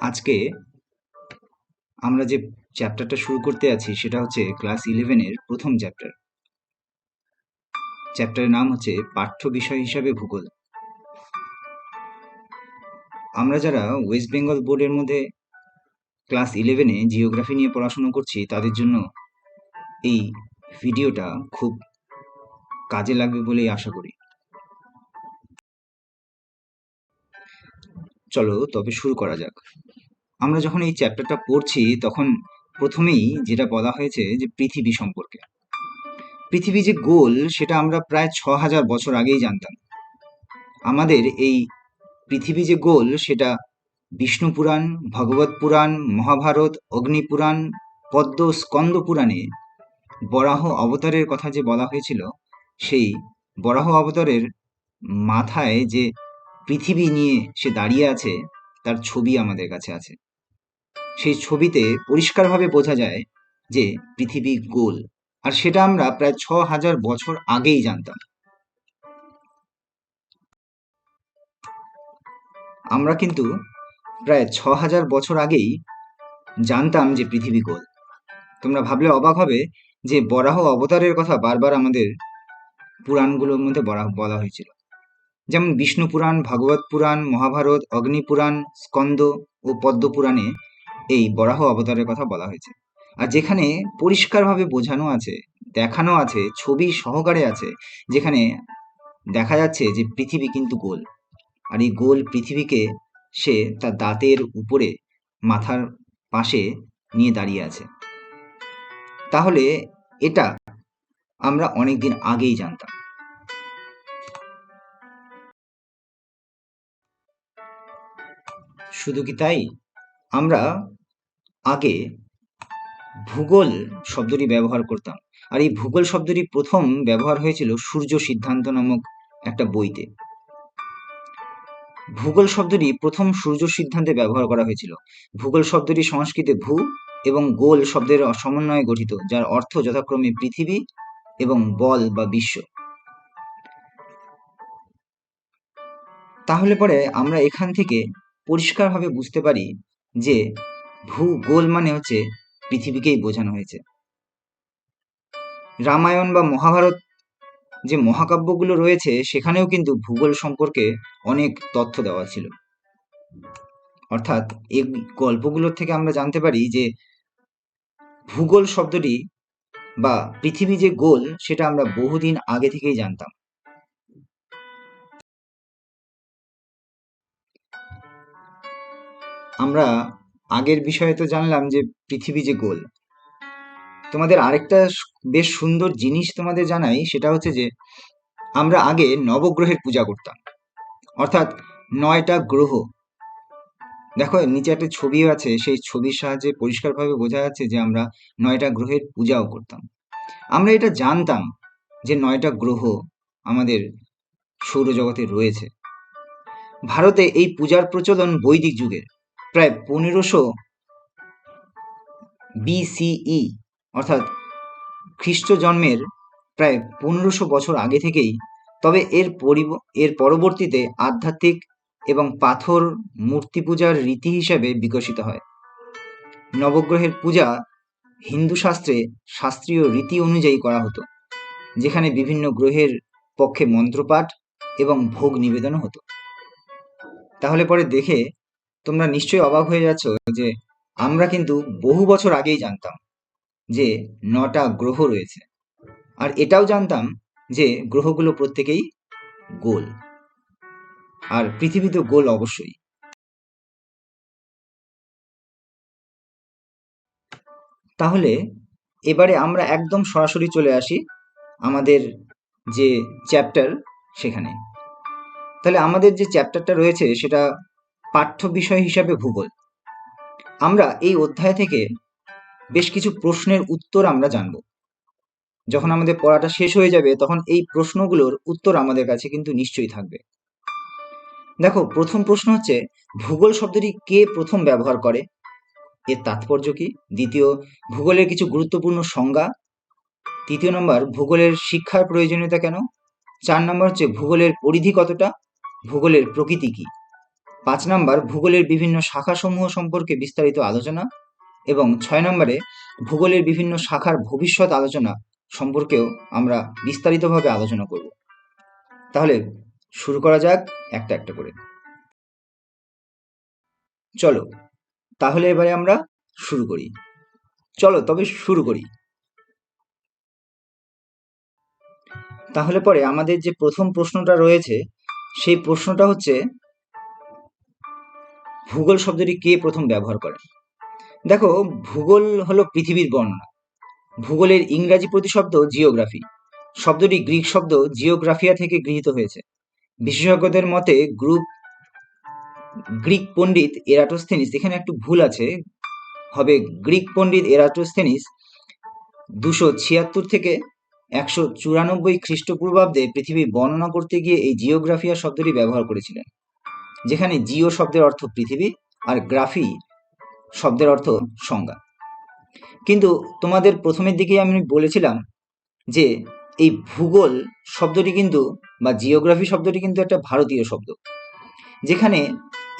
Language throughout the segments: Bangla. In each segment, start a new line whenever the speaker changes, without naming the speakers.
আজকে আমরা যে চ্যাপ্টারটা শুরু করতে আছি সেটা হচ্ছে ক্লাস ইলেভেনের প্রথম চ্যাপ্টার। চ্যাপ্টারের নাম হচ্ছে পাঠ্য বিষয় হিসাবে ভূগোল। আমরা যারা ওয়েস্ট বেঙ্গল বোর্ডের মধ্যে ক্লাস ইলেভেনে জিওগ্রাফি নিয়ে পড়াশুনো করছি, তাদের জন্য এই ভিডিওটা খুব কাজে লাগবে বলেই আশা করি। চলো তবে শুরু করা যাক। আমরা যখন এই চ্যাপ্টারটা পড়ছি, তখন প্রথমেই যেটা বলা হয়েছে যে পৃথিবী সম্পর্কে। পৃথিবী যে গোল, সেটা আমরা প্রায় ছ হাজার বছর আগেই জানতাম। আমাদের এই পৃথিবী যে গোল, সেটা বিষ্ণু পুরাণ, ভগবত পুরাণ, মহাভারত অগ্নিপুরাণ পদ্ম স্কন্দ পুরাণে বরাহ অবতারের কথা যে বলা হয়েছিল, সেই বরাহ অবতারের মাথায় যে পৃথিবী নিয়ে সে দাঁড়িয়ে আছে, তার ছবি আমাদের কাছে আছে। সেই ছবিতে পরিষ্কারভাবে বোঝা যায় যে পৃথিবী গোল, আর সেটা আমরা প্রায় ছ হাজার বছর আগেই জানতাম। আমরা কিন্তু প্রায় ছ হাজার বছর আগেই জানতাম যে পৃথিবী গোল। তোমরা ভাবলে অবাক হবে যে বরাহ অবতারের কথা বারবার আমাদের পুরাণগুলোর মধ্যে বলা হয়েছিল। যেমন বিষ্ণু পুরাণ, ভাগবত পুরাণ, মহাভারত অগ্নিপুরাণ স্কন্দ ও পদ্ম পুরাণে এই বরাহ অবতারের কথা বলা হয়েছে। আর যেখানে পরিষ্কারভাবে বোঝানো আছে, দেখানো আছে, ছবি সহকারে আছে, যেখানে দেখা যাচ্ছে যে পৃথিবী কিন্তু গোল। আর এই গোল পৃথিবীকে সে তার দাঁতের উপরে, মাথার পাশে নিয়ে দাঁড়িয়ে আছে। তাহলে এটা আমরা অনেকদিন আগেই জানতাম। শুধু কি তাই? আমরা আগে ভূগোল শব্দটি ব্যবহার করতাম। আর এই ভূগোল শব্দটি প্রথম ব্যবহার হয়েছিল সূর্য সিদ্ধান্ত নামক একটা বইতে। ভূগোল শব্দটি প্রথম সূর্য সিদ্ধান্তে ব্যবহার করা হয়েছিল। ভূগোল শব্দটি সংস্কৃতে ভূ এবং গোল শব্দের সমন্বয়ে গঠিত, যার অর্থ যথাক্রমে পৃথিবী এবং বল বা বিশ্ব। তাহলে পরে আমরা এখান থেকে পরিষ্কারভাবে বুঝতে পারি যে ভূগোল মানে হচ্ছে পৃথিবীকেই বোঝানো হয়েছে। রামায়ণ বা মহাভারত যে মহাকাব্যগুলো রয়েছে, সেখানেও কিন্তু ভূগোল সম্পর্কে অনেক তথ্য দেওয়া ছিল। অর্থাৎ এই গল্পগুলোর থেকে আমরা জানতে পারি যে ভূগোল শব্দটি বা পৃথিবী যে গোল, সেটা আমরা বহুদিন আগে থেকেই জানতাম। আমরা আগের বিষয়ে তো জানলাম যে পৃথিবী যে গোল। তোমাদের আরেকটা বেশ সুন্দর জিনিস তোমাদের জানাই, সেটা হচ্ছে যে আমরা আগে নবগ্রহের পূজা করতাম। অর্থাৎ নয়টা গ্রহ। দেখো নিচে একটা ছবিও আছে, সেই ছবির সাহায্যে পরিষ্কারভাবে বোঝা যাচ্ছে যে আমরা নয়টা গ্রহের পূজাও করতাম। আমরা এটা জানতাম যে নয়টা গ্রহ আমাদের সৌরজগতে রয়েছে। ভারতে এই পূজার প্রচলন বৈদিক যুগের। প্রায় পনেরোশো বিসিই অর্থাৎ খ্রিস্ট জন্মের প্রায় পনেরোশো বছর আগে থেকেই। তবে এর পরিব, এর পরবর্তীতে আধ্যাত্মিক এবং পাথর মূর্তি পূজার রীতি হিসাবে বিকশিত হয়। নবগ্রহের পূজা হিন্দু শাস্ত্রে শাস্ত্রীয় রীতি অনুযায়ী করা হতো, যেখানে বিভিন্ন গ্রহের পক্ষে মন্ত্রপাঠ এবং ভোগ নিবেদনও হতো। তাহলে পরে দেখে তোমরা নিশ্চয়ই অবাক হয়ে যাচ্ছ যে আমরা কিন্তু বহু বছর আগেই জানতাম যে নটা গ্রহ রয়েছে। আর এটাও জানতাম যে গ্রহগুলো প্রত্যেকেই গোল। আর পৃথিবী তো গোল অবশ্যই। তাহলে এবারে আমরা একদম সরাসরি চলে আসি আমাদের যে চ্যাপ্টার সেখানে। তাহলে আমাদের যে চ্যাপ্টারটা রয়েছে সেটা পাঠ্য বিষয় হিসাবে ভূগোল। আমরা এই অধ্যায় থেকে বেশ কিছু প্রশ্নের উত্তর আমরা জানব। যখন আমাদের পড়াটা শেষ হয়ে যাবে, তখন এই প্রশ্নগুলোর উত্তর আমাদের কাছে কিন্তু নিশ্চয়ই থাকবে। দেখো, প্রথম প্রশ্ন হচ্ছে, ভূগোল শব্দটি কে প্রথম ব্যবহার করে? এর তাৎপর্য কি? দ্বিতীয়, ভূগোলের কিছু গুরুত্বপূর্ণ সংজ্ঞা? তৃতীয় নম্বর, ভূগোলের শিক্ষার প্রয়োজনীয়তা কেন? চার নম্বর হচ্ছে, ভূগোলের পরিধি কতটা? ভূগোলের প্রকৃতি কি? পাঁচ নাম্বার, ভূগোলের বিভিন্ন শাখাসমূহ সম্পর্কে বিস্তারিত আলোচনা এবং ছয় নম্বরে, ভূগোলের বিভিন্ন শাখার ভবিষ্যৎ আলোচনা সম্পর্কেও আমরা বিস্তারিতভাবে আলোচনা করব। তাহলে শুরু করা যাক একটা একটা করে। চলো, তাহলে এবারে আমরা শুরু করি। চলো, তবে শুরু করি। তাহলে পরে আমাদের যে প্রথম প্রশ্নটা রয়েছে, সেই প্রশ্নটা হচ্ছে ভূগোল শব্দটি কে প্রথম ব্যবহার করেন দেখো, ভূগোল হলো পৃথিবীর বর্ণনা। ভূগোলের ইংরাজি প্রতিশব্দ জিওগ্রাফি। শব্দটি গ্রিক শব্দ জিওগ্রাফিয়া থেকে গৃহীত হয়েছে। বিশেষজ্ঞদের মতে গ্রুপ গ্রিক পণ্ডিত এরাটোস্থেনিস, এখানে একটু ভুল আছে, হবে গ্রিক পণ্ডিত এরাটোস্থেনিস দুশো ছিয়াত্তর থেকে একশো চুরানব্বই খ্রিস্টপূর্বাব্দে পৃথিবী বর্ণনা করতে গিয়ে এই জিওগ্রাফিয়া শব্দটি ব্যবহার করেছিলেন। যেখানে জিও শব্দের অর্থ পৃথিবী আর গ্রাফি শব্দের অর্থ সংজ্ঞা। কিন্তু তোমাদের প্রথমের দিকেই আমি বলেছিলাম যে এই ভূগোল শব্দটি কিন্তু বা জিওগ্রাফি শব্দটি কিন্তু একটা ভারতীয় শব্দ। যেখানে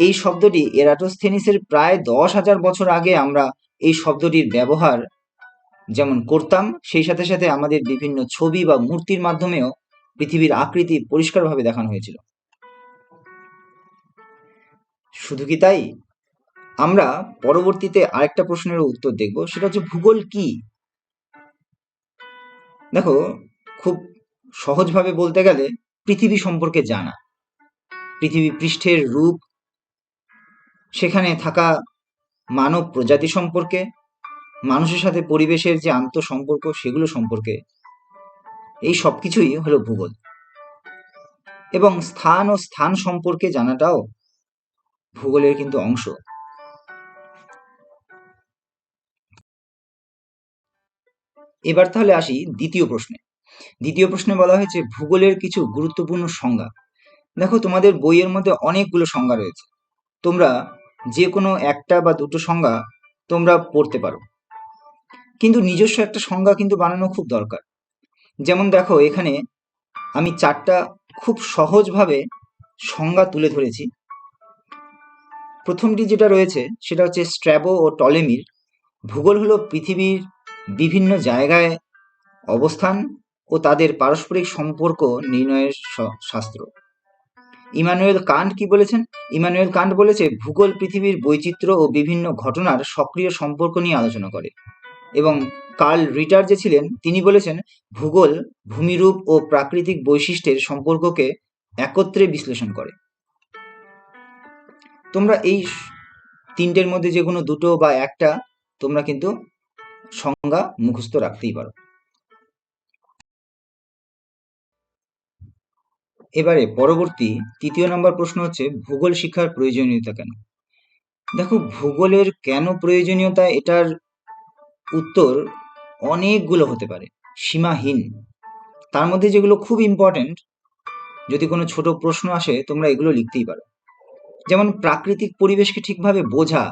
এই শব্দটি এরাটোস্থেনিসের প্রায় দশ হাজার বছর আগে আমরা এই শব্দটির ব্যবহার যেমন করতাম, সেই সাথে সাথে আমাদের বিভিন্ন ছবি বা মূর্তির মাধ্যমেও পৃথিবীর আকৃতি পরিষ্কারভাবে দেখানো হয়েছিল। শুধু কি তাই? আমরা পরবর্তীতে আরেকটা প্রশ্নের উত্তর দেখব, সেটা হচ্ছে ভূগোল কি? দেখো, খুব সহজভাবে বলতে গেলে পৃথিবী সম্পর্কে জানা। পৃথিবী পৃষ্ঠের রূপ, সেখানে থাকা মানব প্রজাতি সম্পর্কে, মানুষের সাথে পরিবেশের যে আন্তঃসম্পর্ক, সেগুলো সম্পর্কে। এই সব কিছুই হলো ভূগোল। এবং স্থান ও স্থান সম্পর্কে জানাটাও ভূগোলের কিন্তু অংশ। এবার তাহলে আসি দ্বিতীয় প্রশ্নে। দ্বিতীয় প্রশ্নে বলা হয়েছে, ভূগোলের কিছু গুরুত্বপূর্ণ সংজ্ঞা। দেখো, তোমাদের বইয়ের মধ্যে অনেকগুলো সংজ্ঞা রয়েছে। তোমরা যে কোনো একটা বা দুটো সংজ্ঞা তোমরা পড়তে পারো। কিন্তু নিজস্ব একটা সংজ্ঞা কিন্তু বানানো খুব দরকার। যেমন দেখো, এখানে আমি চারটা খুব সহজভাবে সংজ্ঞা তুলে ধরেছি। প্রথমটি যেটা রয়েছে, সেটা হচ্ছে স্ট্র্যাবো ও টলেমির। ভূগোল হলো পৃথিবীর বিভিন্ন জায়গায় অবস্থান ও তাদের পারস্পরিক সম্পর্ক নির্ণয়ের শাস্ত্র। ইমানুয়েল কান্ট কি বলেছেন? ইমানুয়েল কান্ট বলেছে, ভূগোল পৃথিবীর বৈচিত্র্য ও বিভিন্ন ঘটনার সক্রিয় সম্পর্ক নিয়ে আলোচনা করে। এবং কার্ল রিটার যে ছিলেন, তিনি বলেছেন, ভূগোল ভূমিরূপ ও প্রাকৃতিক বৈশিষ্ট্যের সম্পর্ককে একত্রে বিশ্লেষণ করে। তোমরা এই তিনটের মধ্যে যে কোনো দুটো বা একটা তোমরা কিন্তু সংজ্ঞা মুখস্থ রাখতেই পারো। এবারে পরবর্তী তৃতীয় নম্বর প্রশ্ন হচ্ছে, ভূগোল শিক্ষার প্রয়োজনীয়তা কেন? দেখো, ভূগোলের কেন প্রয়োজনীয়তা এটার উত্তর অনেকগুলো হতে পারে। সীমাহীন। তার মধ্যে যেগুলো খুব ইম্পর্টেন্ট যদি কোনো ছোট প্রশ্ন আসে, তোমরা এগুলো লিখতেই পারো। যেমন প্রাকৃতিক পরিবেশকে ঠিকভাবে বোঝা,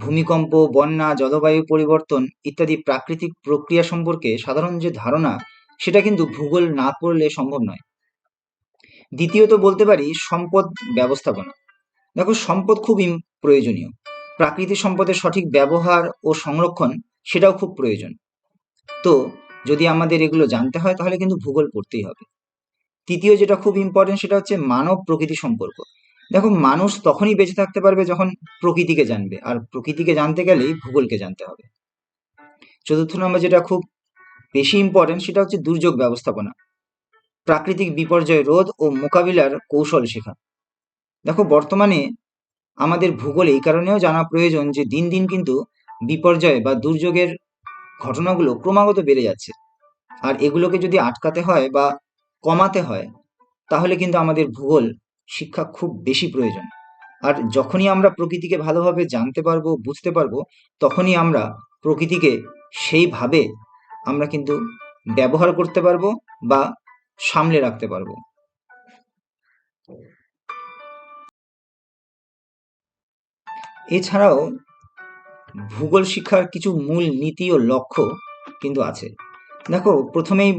ভূমিকম্প, বন্যা জলবায়ু পরিবর্তন ইত্যাদি প্রাকৃতিক প্রক্রিয়া সম্পর্কে সাধারণ যে ধারণা, সেটা কিন্তু ভূগোল না পড়লে সম্ভব নয়। দ্বিতীয়ত বলতে পারি সম্পদ ব্যবস্থাপনা। দেখো, সম্পদ খুব প্রয়োজনীয়। প্রাকৃতিক সম্পদের সঠিক ব্যবহার ও সংরক্ষণ সেটাও খুব প্রয়োজন। তো যদি আমাদের এগুলো জানতে হয়, তাহলে কিন্তু ভূগোল পড়তেই হবে। তৃতীয় যেটা খুব ইম্পর্টেন্ট সেটা হচ্ছে মানব প্রকৃতি সম্পর্ক। দেখো, মানুষ তখনই বেঁচে থাকতে পারবে যখন প্রকৃতিকে জানবে, আর প্রকৃতিকে জানতে গেলেই ভূগোলকে জানতে হবে। চতুর্থ নম্বর যেটা খুব বেশি ইম্পর্টেন্ট সেটা হচ্ছে দুর্যোগ ব্যবস্থাপনা, প্রাকৃতিক বিপর্যয় রোধ ও মোকাবিলার কৌশল শেখা। দেখো, বর্তমানে আমাদের ভূগোল এই কারণেও জানা প্রয়োজন যে দিন দিন কিন্তু বিপর্যয় বা দুর্যোগের ঘটনাগুলো ক্রমাগত বেড়ে যাচ্ছে। আর এগুলোকে যদি আটকাতে হয় বা কমাতে হয়, তাহলে কিন্তু আমাদের ভূগোল শিক্ষা খুব বেশি প্রয়োজন। আর যখনই আমরা প্রকৃতিকে ভালোভাবে জানতে পারব, বুঝতে পারব, তখনই আমরা প্রকৃতিকে সেইভাবে আমরা কিন্তু ব্যবহার করতে পারব বা সামলে রাখতে পারব। এছাড়াও ভূগোল শিক্ষার কিছু মূল নীতি ও লক্ষ্য কিন্তু আছে। দেখো, প্রথমেই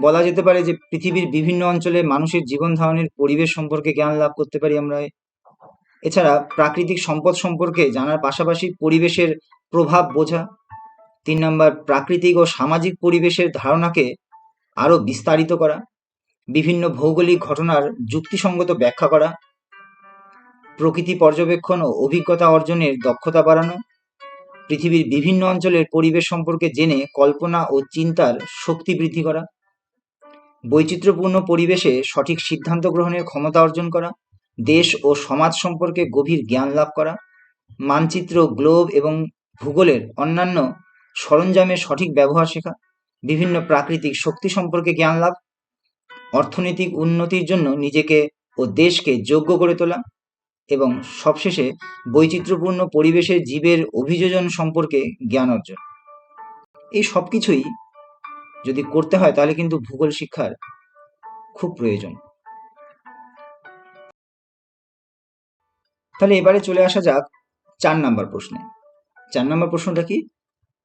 বলা যেতে পারে যে পৃথিবীর বিভিন্ন অঞ্চলে মানুষের জীবন ধারণের পরিবেশ সম্পর্কে জ্ঞান লাভ করতে পারি আমরা। এছাড়া প্রাকৃতিক সম্পদ সম্পর্কে জানার পাশাপাশি পরিবেশের প্রভাব বোঝা। তিন নম্বর, প্রাকৃতিক ও সামাজিক পরিবেশের ধারণাকে আরও বিস্তারিত করা। বিভিন্ন ভৌগোলিক ঘটনার যুক্তিসঙ্গত ব্যাখ্যা করা। প্রকৃতি পর্যবেক্ষণ ও অভিজ্ঞতা অর্জনের দক্ষতা বাড়ানো। পৃথিবীর বিভিন্ন অঞ্চলের পরিবেশ সম্পর্কে জেনে কল্পনা ও চিন্তার শক্তি বৃদ্ধি করা। বৈচিত্র্যপূর্ণ পরিবেশে সঠিক সিদ্ধান্ত গ্রহণের ক্ষমতা অর্জন করা, দেশ ও সমাজ সম্পর্কে গভীর জ্ঞান লাভ করা, মানচিত্র, গ্লোব এবং ভূগোলের অন্যান্য সরঞ্জামের সঠিক ব্যবহার শেখা, বিভিন্ন প্রাকৃতিক শক্তি সম্পর্কে জ্ঞান লাভ, অর্থনৈতিক উন্নতির জন্য নিজেকে ও দেশকে যোগ্য করে তোলা এবং সবশেষে বৈচিত্র্যপূর্ণ পরিবেশের জীবের অভিযোজন সম্পর্কে জ্ঞান অর্জন। এই সব কিছুই যদি করতে হয় তাহলে কিন্তু ভূগোল শিক্ষার খুব প্রয়োজন। তাহলে এবারে চলে আসা যাক চার নাম্বার প্রশ্নে। চার নাম্বার প্রশ্নটা কি?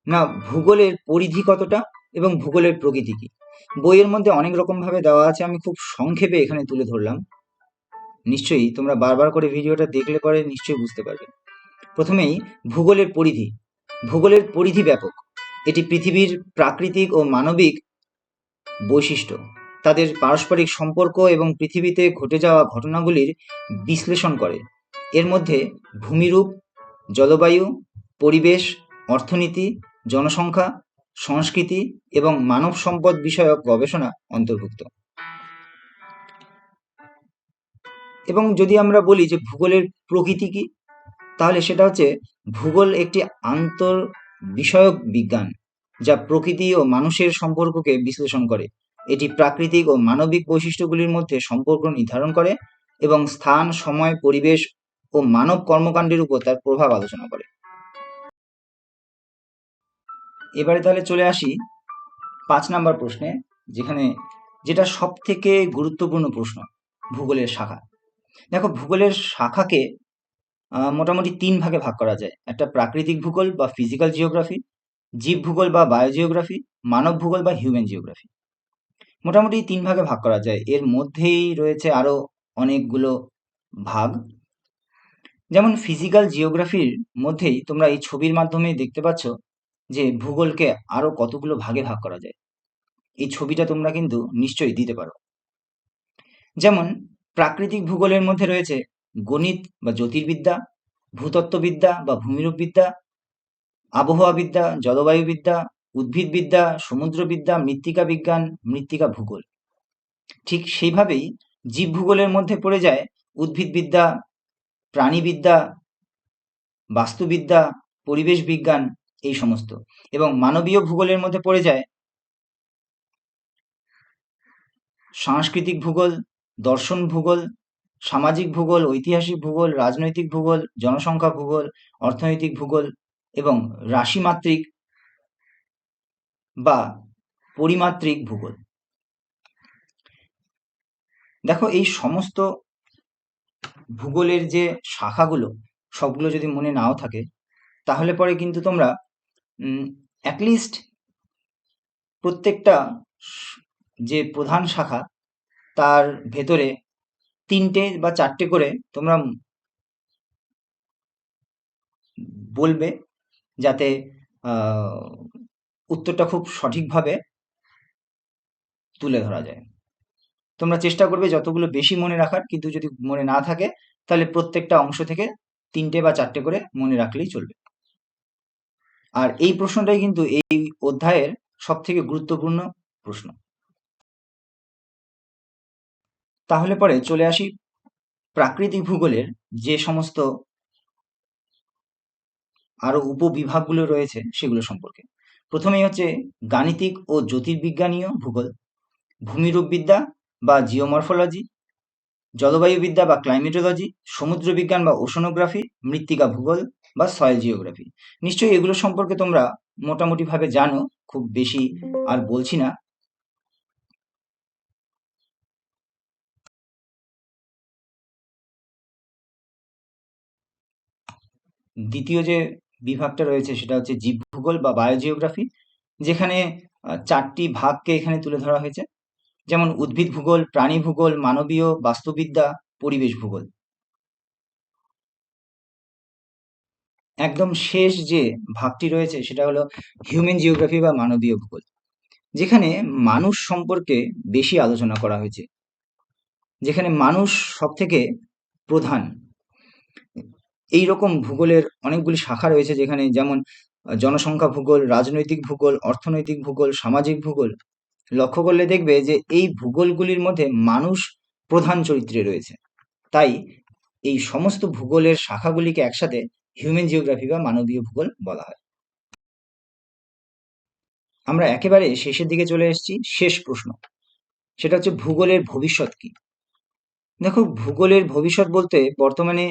না, ভূগোলের পরিধি কতটা এবং ভূগোলের প্রকৃতি কি? বইয়ের মধ্যে অনেক রকম ভাবে দেওয়া আছে, আমি খুব সংক্ষেপে এখানে তুলে ধরলাম। নিশ্চয়ই তোমরা বারবার করে ভিডিওটা দেখলে পরে নিশ্চয়ই বুঝতে পারবে। প্রথমেই, ভূগোলের পরিধি। ভূগোলের পরিধি ব্যাপক। এটি পৃথিবীর প্রাকৃতিক ও মানবিক বৈশিষ্ট্য। তাদের পারস্পরিক সম্পর্ক এবং পৃথিবীতে ঘটে যাওয়া ঘটনাগুলির বিশ্লেষণ করে। এর মধ্যে ভূমিরূপ, জলবায়ু, পরিবেশ, অর্থনীতি, জনসংখ্যা, সংস্কৃতি এবং মানব সম্পদ বিষয়ক গবেষণা অন্তর্ভুক্ত। এবং যদি আমরা বলি যে ভূগোলের প্রকৃতি কি, তাহলে সেটা হচ্ছে ভূগোল একটি আন্তর বিষয়ক বিজ্ঞান যা প্রকৃতি ও মানুষের সম্পর্ককে বিশ্লেষণ করে। এটি প্রাকৃতিক ও মানবিক বৈশিষ্ট্যগুলির মধ্যে সম্পর্ক নির্ধারণ করে এবং স্থান, সময়, পরিবেশ ও মানব কর্মকাণ্ডের উপর তার প্রভাব আলোচনা করে। এবারে তাহলে চলে আসি পাঁচ নাম্বার প্রশ্নে, যেখানে যেটা সব থেকে গুরুত্বপূর্ণ প্রশ্ন, ভূগোলের শাখা। দেখো, ভূগোলের শাখাকে মোটামুটি তিন ভাগে ভাগ করা যায়। একটা প্রাকৃতিক ভূগোল বা ফিজিক্যাল জিওগ্রাফি জীব ভূগোল বা বায়োজিওগ্রাফি মানব ভূগোল বা হিউম্যান জিওগ্রাফি মোটামুটি তিন ভাগে ভাগ করা যায়। এর মধ্যেই রয়েছে আরও অনেকগুলো ভাগ। যেমন ফিজিক্যাল জিওগ্রাফির মধ্যেই তোমরা এই ছবির মাধ্যমে দেখতে পাচ্ছ যে ভূগোলকে আরও কতগুলো ভাগে ভাগ করা যায়। এই ছবিটা তোমরা কিন্তু নিশ্চয়ই দিতে পারো। যেমন প্রাকৃতিক ভূগোলের মধ্যে রয়েছে গণিত বা জ্যোতির্বিদ্যা, ভূতত্ত্ববিদ্যা বা ভূমিরূপবিদ্যা, আবহাওয়াবিদ্যা, জলবায়ুবিদ্যা, উদ্ভিদবিদ্যা, সমুদ্রবিদ্যা মৃত্তিকা বিজ্ঞান মৃত্তিকা ভূগোল ঠিক সেইভাবেই জীব ভূগোলের মধ্যে পড়ে যায় উদ্ভিদবিদ্যা, প্রাণীবিদ্যা, বাস্তুবিদ্যা পরিবেশ বিজ্ঞান এই সমস্ত। এবং মানবীয় ভূগোলের মধ্যে পড়ে যায় সাংস্কৃতিক ভূগোল, দর্শন ভূগোল সামাজিক ভূগোল, ঐতিহাসিক ভূগোল, রাজনৈতিক ভূগোল, জনসংখ্যা ভূগোল, অর্থনৈতিক ভূগোল এবং রাশিমাত্রিক বা পরিমাত্রিক ভূগোল। দেখো এই সমস্ত ভূগোলের যে শাখাগুলো, সবগুলো যদি মনে নাও থাকে, তাহলে পরে কিন্তু তোমরা অ্যাটলিস্ট প্রত্যেকটা যে প্রধান শাখা, তার ভেতরে তিনটে বা চারটে করে তোমরা বলবে যাতে উত্তরটা খুব সঠিকভাবে তুলে ধরা যায়। তোমরা চেষ্টা করবে যতগুলো বেশি মনে রাখার, কিন্তু যদি মনে না থাকে, তাহলে প্রত্যেকটা অংশ থেকে তিনটে বা চারটে করে মনে রাখলেই চলবে। আর এই প্রশ্নটাই কিন্তু এই অধ্যায়ের সব থেকে গুরুত্বপূর্ণ প্রশ্ন। তাহলে পরে চলে আসি প্রাকৃতিক ভূগোলের যে সমস্ত আরও উপবিভাগগুলো রয়েছে সেগুলো সম্পর্কে। প্রথমেই হচ্ছে গাণিতিক ও জ্যোতির্বিজ্ঞানীয় ভূগোল। ভূমিরূপবিদ্যা বা জিওমরফোলজি, জলবায়ুবিদ্যা বা ক্লাইমেটোলজি, সমুদ্রবিজ্ঞান বা ওশনোগ্রাফি, মৃত্তিকা ভূগোল বা সয়েল জিওগ্রাফি। নিশ্চয়ই এগুলো সম্পর্কে তোমরা মোটামুটিভাবে জানো, খুব বেশি আর বলছি না। দ্বিতীয় যে বিভাগটা রয়েছে সেটা হচ্ছে জীব ভূগোল বা বায়োজিওগ্রাফি, যেখানে চারটি ভাগকে এখানে তুলে ধরা হয়েছে। যেমন উদ্ভিদ ভূগোল, প্রাণী ভূগোল, মানবীয়, বাস্তুবিদ্যা, পরিবেশ ভূগোল। একদম শেষ যে ভাগটি রয়েছে সেটা হলো হিউম্যান জিওগ্রাফি বা মানবীয় ভূগোল, যেখানে মানুষ সম্পর্কে বেশি আলোচনা করা হয়েছে। যেখানে মানুষ সব থেকে প্রধান। এই রকম ভূগোলের অনেকগুলি শাখা রয়েছে যেখানে যেমন জনসংখ্যা ভূগোল, রাজনৈতিক ভূগোল, অর্থনৈতিক ভূগোল, সামাজিক ভূগোল। লক্ষ্য করলে দেখবে যে এই ভূগোলগুলির মধ্যে মানুষ প্রধান চরিত্রে রয়েছে। তাই এই সমস্ত ভূগোলের শাখাগুলিকে একসাথে হিউম্যান জিওগ্রাফি বা মানবীয় ভূগোল বলা হয়। আমরা একেবারে শেষের দিকে চলে এসেছি, শেষ প্রশ্ন। সেটা হচ্ছে ভূগোলের ভবিষ্যৎ কি? দেখো, ভূগোলের ভবিষ্যৎ বলতে বর্তমানে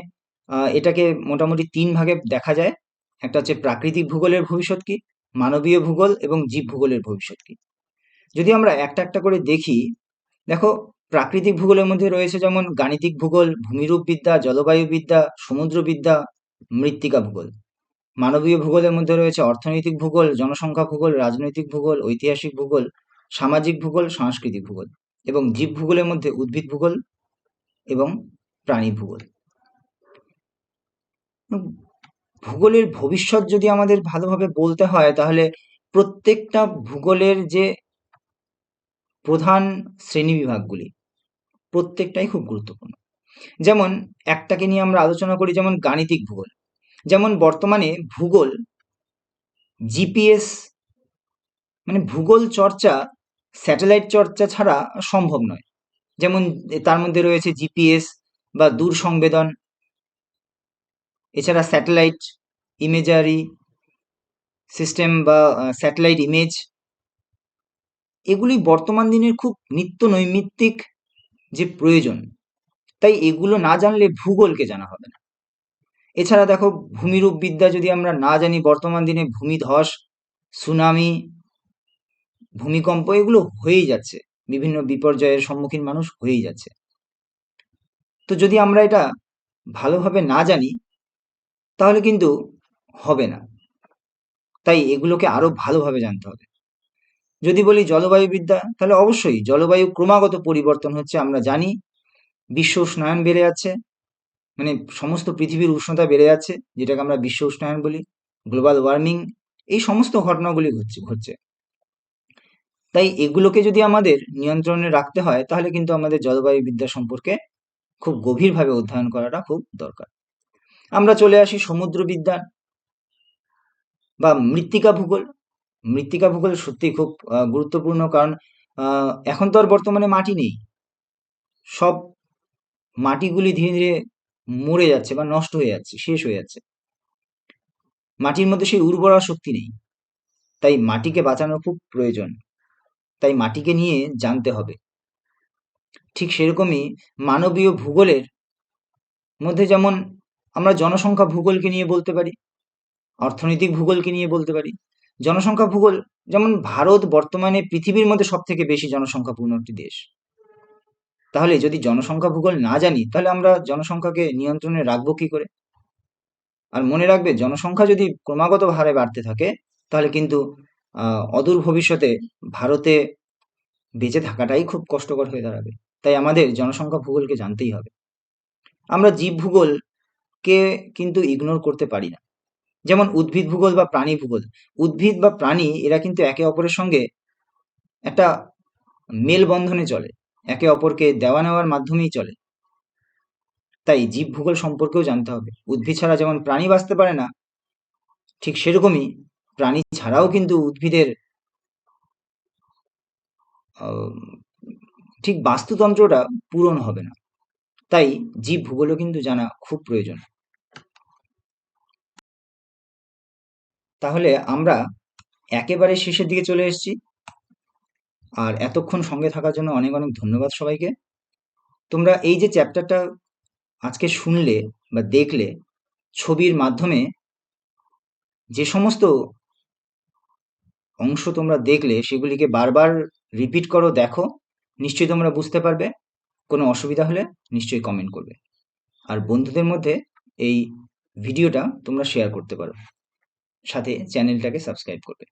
এটাকে মোটামুটি তিন ভাগে দেখা যায়। একটা হচ্ছে প্রাকৃতিক ভূগোলের ভবিষ্যৎ কি, মানবীয় ভূগোল এবং জীব ভূগোলের ভবিষ্যৎ কি। যদি আমরা একটা একটা করে দেখি, দেখো প্রাকৃতিক ভূগোলের মধ্যে রয়েছে যেমন গাণিতিক ভূগোল, ভূমিরূপ বিদ্যা, জলবায়ু বিদ্যা সমুদ্রবিদ্যা মৃত্তিকা ভূগোল। মানবীয় ভূগোলের মধ্যে রয়েছে অর্থনৈতিক ভূগোল, জনসংখ্যা ভূগোল, রাজনৈতিক ভূগোল, ঐতিহাসিক ভূগোল, সামাজিক ভূগোল, সাংস্কৃতিক ভূগোল এবং জীব ভূগোলের মধ্যে উদ্ভিদ ভূগোল এবং প্রাণী ভূগোল। ভূগোলের ভবিষ্যৎ যদি আমাদের ভালোভাবে বলতে হয়, তাহলে প্রত্যেকটা ভূগোলের যে প্রধান শ্রেণীবিভাগগুলি প্রত্যেকটাই খুব গুরুত্বপূর্ণ। যেমন একটাকে নিয়ে আমরা আলোচনা করি, যেমন গাণিতিক ভূগোল। যেমন বর্তমানে ভূগোল, জিপিএস মানে ভূগোল চর্চা, স্যাটেলাইট চর্চা ছাড়া সম্ভব নয়। যেমন তার মধ্যে রয়েছে জিপিএস বা দূর সংবেদন এছাড়া স্যাটেলাইট ইমেজারি সিস্টেম বা স্যাটেলাইট ইমেজ এগুলি বর্তমান দিনের খুব নিত্য নৈমিত্তিক যে প্রয়োজন, তাই এগুলো না জানলে ভূগোলকে জানা হবে না। এছাড়া দেখো, ভূমিরূপ বিদ্যা যদি আমরা না জানি, বর্তমান দিনে ভূমিধস, সুনামি, ভূমিকম্প এগুলো হয়েই যাচ্ছে, বিভিন্ন বিপর্যয়ের সম্মুখীন মানুষ হয়েই যাচ্ছে। তো যদি আমরা এটা ভালোভাবে না জানি তাহলে কিন্তু হবে না। তাই এগুলোকে আরও ভালোভাবে জানতে হবে। যদি বলি জলবায়ু বিদ্যা, তাহলে অবশ্যই জলবায়ু ক্রমাগত পরিবর্তন হচ্ছে, আমরা জানি। বিশ্ব উষ্ণায়ন বেড়ে যাচ্ছে মানে সমস্ত পৃথিবীর উষ্ণতা বেড়ে যাচ্ছে, যেটাকে আমরা বিশ্ব উষ্ণায়ন বলি, গ্লোবাল ওয়ার্মিং, এই সমস্ত ঘটনাগুলি ঘটছে ঘটছে। তাই এগুলোকে যদি আমাদের নিয়ন্ত্রণে রাখতে হয়, তাহলে কিন্তু আমাদের জলবায়ু বিদ্যা সম্পর্কে খুব গভীরভাবে অধ্যয়ন করাটা খুব দরকার। আমরা চলে আসি সমুদ্র বিদ্যা বা মৃত্তিকা ভূগোল। মৃত্তিকা ভূগোল সত্যি খুব গুরুত্বপূর্ণ কারণ এখন তো আর বর্তমানে মাটি নেই। সব মাটিগুলি ধীরে ধীরে মরে যাচ্ছে বা নষ্ট হয়ে যাচ্ছে, শেষ হয়ে যাচ্ছে। মাটির মধ্যে সেই উর্বরা শক্তি নেই। তাই মাটিকে বাঁচানো খুব প্রয়োজন। তাই মাটিকে নিয়ে জানতে হবে। ঠিক সেরকমই মানবীয় ভূগোলের মধ্যে যেমন আমরা জনসংখ্যা ভূগোলকে নিয়ে বলতে পারি, অর্থনৈতিক ভূগোলকে নিয়ে বলতে পারি। জনসংখ্যা ভূগোল, যেমন ভারত বর্তমানে পৃথিবীর মধ্যে সব থেকে বেশি জনসংখ্যাপূর্ণ একটি দেশ। তাহলে যদি জনসংখ্যা ভূগোল না জানি, তাহলে আমরা জনসংখ্যাকে নিয়ন্ত্রণে রাখব কি করে? আর মনে রাখবে, জনসংখ্যা যদি ক্রমাগত হারে বাড়তে থাকে, তাহলে কিন্তু অদূর ভবিষ্যতে ভারতে বেঁচে থাকাটাই খুব কষ্টকর হয়ে দাঁড়াবে। তাই আমাদের জনসংখ্যা ভূগোলকে জানতেই হবে। আমরা জীব ভূগোলকে কিন্তু ইগনোর করতে পারি না। যেমন উদ্ভিদ ভূগোল বা প্রাণী ভূগোল। উদ্ভিদ বা প্রাণী, এরা কিন্তু একে অপরের সঙ্গে একটা মেলবন্ধনে চলে। একে অপরকে দেওয়া নেওয়ার মাধ্যমেই চলে। তাই জীব ভূগোল সম্পর্কেও জানতে হবে। উদ্ভিদ ছাড়া যেমন প্রাণী বাঁচতে পারে না, ঠিক সেরকমই প্রাণী ছাড়াও কিন্তু উদ্ভিদের ঠিক বাস্তুতন্ত্রটা পূরণ হবে না। তাই জীব ভূগোলও কিন্তু জানা খুব প্রয়োজন। তাহলে আমরা একেবারে শেষের দিকে চলে এসেছি। আর এতক্ষণ সঙ্গে থাকার জন্য অনেক অনেক ধন্যবাদ সবাইকে। তোমরা এই যে চ্যাপ্টারটা আজকে শুনলে বা দেখলে, ছবির মাধ্যমে যে সমস্ত অংশ তোমরা দেখলে, সেগুলিকে বারবার রিপিট করো, দেখো, নিশ্চয়ই তোমরা বুঝতে পারবে। কোনো অসুবিধা হলে নিশ্চয়ই কমেন্ট করবে। আর বন্ধুদের মধ্যে এই ভিডিওটা তোমরা শেয়ার করতে পারো। সাথে চ্যানেলটাকে সাবস্ক্রাইব করবে।